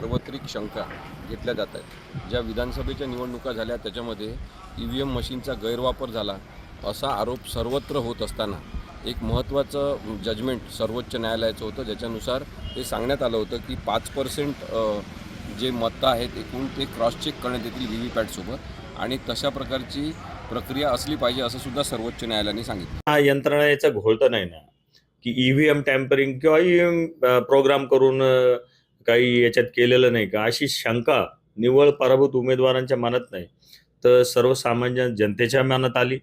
सार्वत्रिक शंका घेतल्या जात आहेत. ज्या विधानसभेच्या निवडणुका झाल्या त्याच्यामध्ये ई व्ही एम मशीनचा गैरवापर झाला असा आरोप सर्वत्र होत असताना एक महत्त्वाचं जजमेंट सर्वोच्च न्यायालयाचं होतं. ज्याच्यानुसार ते सांगण्यात आलं होतं की पाच पर्सेंट जे मतं आहेत एकूण ते क्रॉस चेक करण्यात येतील व्ही व्ही पॅटसोबत आणि तशा प्रकारची प्रक्रिया असली पाहिजे असं सुद्धा सर्वोच्च न्यायालयाने सांगितलं. हा यंत्रणा याचा घोळतं नाही ना? की ईव्हीएम टॅम्परिंग किंवा ई ईव्हीएम प्रोग्राम करून काही याच्यात केलेलं नाही का? अशी शंका निव्वळ पराभूत उमेदवारांच्या मनात नाही. तर सर्वसामान्य जनतेच्या मनात आली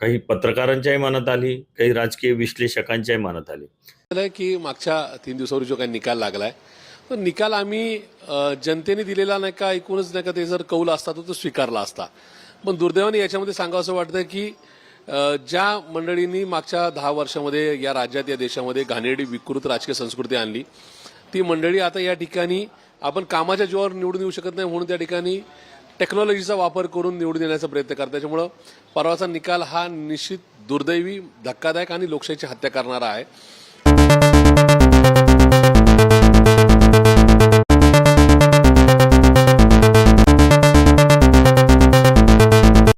काही पत्रकारांच्याही मनात आली काही राजकीय विश्लेषकांच्याही मनात आली. की मागच्या तीन दिवसावर जो काही निकाल लागलाय तो निकाल आम्ही जनतेने दिलेला नाही का ऐकूनच नाही का ते जर कौल असता तर तो स्वीकारला असता. पण दुर्दैवाने याच्यामध्ये सांगावं असं वाटतं की ज्या मंडळींनी मागच्या दहा वर्षामध्ये या राज्यात या देशामध्ये घाणेरडी विकृत राजकीय संस्कृती आणली ती मंडळी आता या ठिकाणी आपण कामाच्या जीवावर निवडून येऊ शकत नाही म्हणून त्या ठिकाणी टेक्नॉलॉजीचा वापर करून निवडून येण्याचा प्रयत्न करतात. त्याच्यामुळं परवाचा निकाल हा निश्चित दुर्दैवी धक्कादायक आणि लोकशाहीची हत्या करणारा आहे.